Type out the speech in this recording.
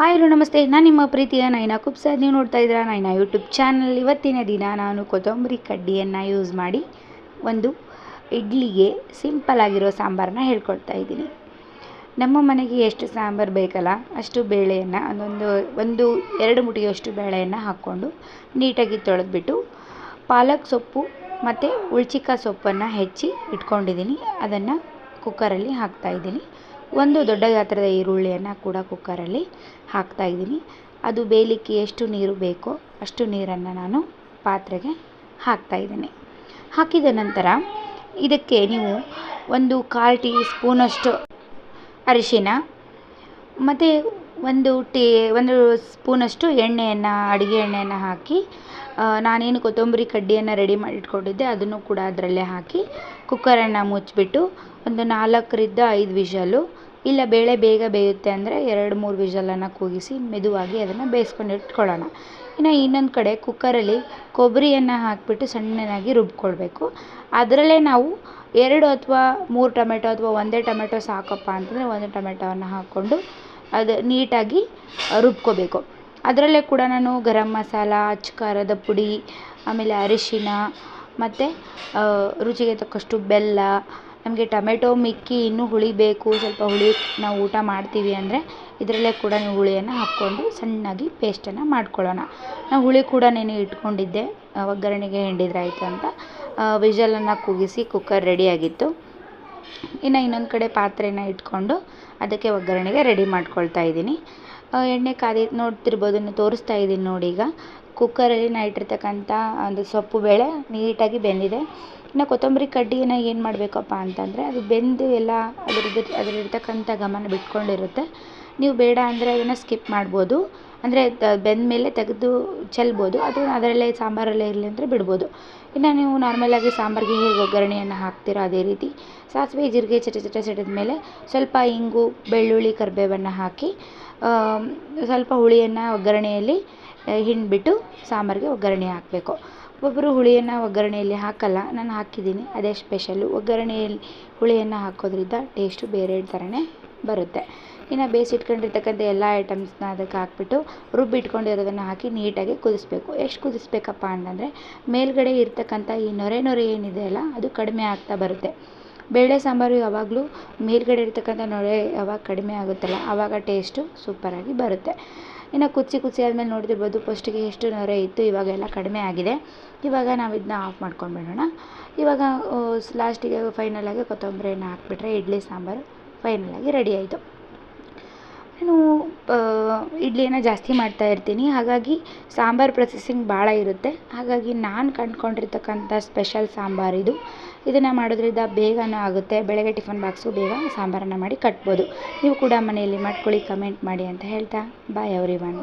Hi hello ನಮಸ್ತೆ. ನಾನು ನಿಮ್ಮ ಪ್ರೀತಿಯ ನೈನಾ ಕುಬ್ಸಾದ್ ನೀವು ನೋಡ್ತಾ ಇದ್ದೀರಾ ನೈನಾ ಯೂಟ್ಯೂಬ್ ಚಾನಲ್. ಇವತ್ತಿನ ದಿನ ನಾನು ಕೊತ್ತಂಬರಿ ಕಡ್ಡಿಯನ್ನು ಯೂಸ್ ಮಾಡಿ ಒಂದು ಇಡ್ಲಿಗೆ ಸಿಂಪಲ್ ಆಗಿರೋ ಸಾಂಬಾರನ್ನ ಹೇಳ್ಕೊಳ್ತಾ ಇದ್ದೀನಿ. ನಮ್ಮ ಮನೆಗೆ ಎಷ್ಟು ಸಾಂಬಾರು ಬೇಕಲ್ಲ, ಅಷ್ಟು ಬೇಳೆಯನ್ನು ಅದೊಂದು ಒಂದು ಎರಡು ಮುಟ್ಟಿಗೆಯಷ್ಟು ಬೇಳೆಯನ್ನು ಹಾಕ್ಕೊಂಡು ನೀಟಾಗಿ ತೊಳೆದ್ಬಿಟ್ಟು ಪಾಲಕ್ ಸೊಪ್ಪು ಮತ್ತು ಉಳ್ಚಿಕ ಸೊಪ್ಪನ್ನು ಹೆಚ್ಚಿ ಇಟ್ಕೊಂಡಿದ್ದೀನಿ. ಅದನ್ನು ಕುಕ್ಕರಲ್ಲಿ ಹಾಕ್ತಾಯಿದ್ದೀನಿ ಒಂದು ದೊಡ್ಡ ಗಾತ್ರದ ಈರುಳ್ಳಿಯನ್ನು ಕೂಡ ಕುಕ್ಕರಲ್ಲಿ ಹಾಕ್ತಾಯಿದ್ದೀನಿ ಅದು ಬೇಯಲಿಕ್ಕೆ ಎಷ್ಟು ನೀರು ಬೇಕೋ ಅಷ್ಟು ನೀರನ್ನು ನಾನು ಪಾತ್ರೆಗೆ ಹಾಕ್ತಾ ಇದ್ದೀನಿ. ಹಾಕಿದ ನಂತರ ಇದಕ್ಕೆ ನೀವು ಒಂದು ಕಾಲು ಟೀ ಸ್ಪೂನಷ್ಟು ಅರಿಶಿನ, ಮತ್ತು ಒಂದು ಟೀ, ಒಂದು ಸ್ಪೂನಷ್ಟು ಎಣ್ಣೆಯನ್ನು, ಅಡುಗೆ ಎಣ್ಣೆಯನ್ನು ಹಾಕಿ ನಾನೇನು ಕೊತ್ತಂಬರಿ ಕಡ್ಡಿಯನ್ನು ರೆಡಿ ಮಾಡಿಟ್ಕೊಂಡಿದ್ದೆ ಅದನ್ನು ಕೂಡ ಅದರಲ್ಲೇ ಹಾಕಿ ಕುಕ್ಕರನ್ನು ಮುಚ್ಚಿಬಿಟ್ಟು ಒಂದು ನಾಲ್ಕರಿಂದ ಐದು ವಿಷಲು. ಇಲ್ಲ, ಬೇಳೆ ಬೇಗ ಬೇಯುತ್ತೆ ಅಂದರೆ ಎರಡು, ಮೂರು ವಿಷಲನ್ನು ಕೂಗಿಸಿ ಮೆದುವಾಗಿ ಅದನ್ನು ಬೇಯಿಸ್ಕೊಂಡು ಇಟ್ಕೊಳ್ಳೋಣ ಇನ್ನು ಇನ್ನೊಂದು ಕಡೆ ಕುಕ್ಕರಲ್ಲಿ ಕೊಬ್ಬರಿಯನ್ನು ಹಾಕಿಬಿಟ್ಟು ಸಣ್ಣದಾಗಿ ರುಬ್ಕೊಳ್ಬೇಕು. ಅದರಲ್ಲೇ ನಾವು ಎರಡು ಅಥವಾ ಮೂರು ಟೊಮೆಟೊ ಅಥವಾ ಒಂದೇ ಟೊಮೆಟೊ ಸಾಕಪ್ಪ ಅಂತಂದರೆ ಒಂದು ಟೊಮೆಟೊವನ್ನು ಹಾಕ್ಕೊಂಡು ಅದು ನೀಟಾಗಿ ರುಬ್ಕೋಬೇಕು. ಅದರಲ್ಲೇ ಕೂಡ ನಾನು ಗರಂ ಮಸಾಲ ಅಚ್ಚಕಾರದ ಪುಡಿ, ಆಮೇಲೆ ಅರಿಶಿನ ಮತ್ತು ರುಚಿಗೆ ತಕ್ಕಷ್ಟು ಬೆಲ್ಲ ನಮಗೆ ಟೊಮೆಟೊ, ಮಿಕ್ಕಿ ಇನ್ನೂ ಹುಳಿ ಬೇಕು ಸ್ವಲ್ಪ ಹುಳಿ ನಾವು ಊಟ ಮಾಡ್ತೀವಿ ಅಂದರೆ ಇದರಲ್ಲೇ ಕೂಡ ನೀವು ಹುಳಿಯನ್ನು ಹಾಕ್ಕೊಂಡು ಸಣ್ಣಗೆ ಪೇಸ್ಟನ್ನು ಮಾಡ್ಕೊಳ್ಳೋಣ. ನಾವು ಹುಳಿ ಕೂಡ ನೆನೆ ಇಟ್ಕೊಂಡಿದ್ದೆ. ಒಗ್ಗರಣೆಗೆ ಹಿಂಡಿದ್ರಾಯ್ತು ಅಂತ. ವಿಷಲನ್ನು ಕೂಗಿಸಿ ಕುಕ್ಕರ್ ರೆಡಿಯಾಗಿತ್ತು ಇನ್ನು ಇನ್ನೊಂದು ಕಡೆ ಪಾತ್ರೆನ ಇಟ್ಕೊಂಡು ಅದಕ್ಕೆ ಒಗ್ಗರಣೆಗೆ ರೆಡಿ ಮಾಡ್ಕೊಳ್ತಾ ಇದ್ದೀನಿ. ಎಣ್ಣೆ ಕಾದಿ ನೋಡ್ತಿರ್ಬೋದು ತೋರಿಸ್ತಾ ಇದ್ದೀನಿ ನೋಡಿ ಈಗ. ಕುಕ್ಕರಲ್ಲಿ ನಾ ಇಟ್ಟಿರ್ತಕ್ಕಂಥ ಒಂದು ಸೊಪ್ಪು ಬೇಳೆ ನೀಟಾಗಿ ಬೆಂದಿದೆ. ಇನ್ನು ಕೊತ್ತಂಬರಿ ಕಡ್ಡಿಯನ್ನು ಏನು ಮಾಡಬೇಕಪ್ಪ ಅಂತಂದರೆ ಅದು ಬೆಂದು ಎಲ್ಲ ಅದ್ರದ್ದು, ಅದರಲ್ಲಿರ್ತಕ್ಕಂಥ ಘಮನ ಬಿಟ್ಕೊಂಡಿರುತ್ತೆ. ನೀವು ಬೇಡ ಅಂದರೆ ಅದನ್ನು ಸ್ಕಿಪ್ ಮಾಡ್ಬೋದು. ಅಂದರೆ ಬೆಂದ ಮೇಲೆ ತೆಗೆದು ಚೆಲ್ಬೋದು. ಅದು ಅದರಲ್ಲೇ ಸಾಂಬಾರಲ್ಲೇ ಇರಲಿ ಅಂದರೆ ಬಿಡ್ಬೋದು. ಇನ್ನು ನೀವು ನಾರ್ಮಲಾಗಿ ಸಾಂಬಾರಿಗೆ ಹೇಗೆ ಒಗ್ಗರಣೆಯನ್ನು ಹಾಕ್ತೀರೋ ಅದೇ ರೀತಿ ಸಾಸಿವೆ, ಜೀರಿಗೆ ಚಟ ಚಟ ಸಿಡಿದ ಮೇಲೆ ಸ್ವಲ್ಪ ಇಂಗು, ಬೆಳ್ಳುಳ್ಳಿ, ಕರಿಬೇವನ್ನು ಹಾಕಿ ಸ್ವಲ್ಪ ಹುಳಿಯನ್ನು ಒಗ್ಗರಣೆಯಲ್ಲಿ ಹಿಂಡಿಬಿಟ್ಟು ಸಾಂಬಾರಿಗೆ ಒಗ್ಗರಣೆ ಹಾಕಬೇಕು. ಒಬ್ಬೊಬ್ಬರು ಹುಳಿಯನ್ನು ಒಗ್ಗರಣೆಯಲ್ಲಿ ಹಾಕಲ್ಲ, ನಾನು ಹಾಕಿದ್ದೀನಿ. ಅದೇ ಸ್ಪೆಷಲ್ಲು ಒಗ್ಗರಣೆಯಲ್ಲಿ ಹುಳಿಯನ್ನು ಹಾಕೋದ್ರಿಂದ ಟೇಸ್ಟು ಬೇರೆ ಥರನೇ ಬರುತ್ತೆ. ಇನ್ನು ಬೇಯಿಸಿಟ್ಕೊಂಡಿರ್ತಕ್ಕಂಥ ಎಲ್ಲ ಐಟಮ್ಸ್ನ ಅದಕ್ಕೆ ಹಾಕ್ಬಿಟ್ಟು ರುಬ್ಬಿಟ್ಕೊಂಡಿರೋದನ್ನು ಹಾಕಿ ನೀಟಾಗಿ ಕುದಿಸ್ಬೇಕು. ಎಷ್ಟು ಕುದಿಸ್ಬೇಕಪ್ಪ ಅಂತಂದರೆ, ಮೇಲ್ಗಡೆ ಇರ್ತಕ್ಕಂಥ ಈ ನೊರೆ ನೊರೆ ಏನಿದೆ ಅಲ್ಲ, ಅದು ಕಡಿಮೆ ಆಗ್ತಾ ಬರುತ್ತೆ. ಬೇಳೆ ಸಾಂಬಾರು ಯಾವಾಗಲೂ ಮೇಲ್ಗಡೆ ಇರ್ತಕ್ಕಂಥ ನೊರೆ ಯಾವಾಗ ಕಡಿಮೆ ಆಗುತ್ತಲ್ಲ ಆವಾಗ ಟೇಸ್ಟು ಸೂಪರಾಗಿ ಬರುತ್ತೆ. ಇನ್ನು ಕುದಿಸಿ ಕುದಿಸಿ ಆದಮೇಲೆ ನೋಡ್ತಿರ್ಬೋದು ಫಸ್ಟಿಗೆ ಎಷ್ಟು ನೊರೆ ಇತ್ತು, ಇವಾಗೆಲ್ಲ ಕಡಿಮೆ ಆಗಿದೆ. ಇವಾಗ ನಾವು ಇದನ್ನ ಆಫ್ ಮಾಡ್ಕೊಂಡ್ಬಿಡೋಣ. ಇವಾಗ ಲಾಸ್ಟಿಗೆ ಫೈನಲಾಗಿ ಕೊತ್ತಂಬರಿಯನ್ನು ಹಾಕಿಬಿಟ್ರೆ, ಇಡ್ಲಿ ಸಾಂಬಾರು ಫೈನಲಾಗಿ ರೆಡಿ ಆಯಿತು. ಇಡ್ಲಿಯನ್ನು ಜಾಸ್ತಿ ಮಾಡ್ತಾ ಇರ್ತೀನಿ. ಹಾಗಾಗಿ ಸಾಂಬಾರು ಪ್ರೊಸೆಸಿಂಗ್ ಭಾಳ ಇರುತ್ತೆ. ಹಾಗಾಗಿ ನಾನು ಕಂಡ್ಕೊಂಡಿರ್ತಕ್ಕಂಥ ಸ್ಪೆಷಲ್ ಸಾಂಬಾರು ಇದು. ಇದನ್ನು ಮಾಡೋದ್ರಿಂದ ಬೇಗನೂ ಆಗುತ್ತೆ. ಬೆಳಗ್ಗೆ ಟಿಫನ್ ಬಾಕ್ಸು ಬೇಗ ಸಾಂಬಾರನ್ನು ಮಾಡಿ ಕಟ್ಬೋದು. ನೀವು ಕೂಡ ಮನೆಯಲ್ಲಿ ಮಾಡ್ಕೊಳ್ಳಿ ಕಮೆಂಟ್ ಮಾಡಿ ಅಂತ ಹೇಳ್ತಾ ಬಾಯ್ ಎವ್ರಿ ಒನ್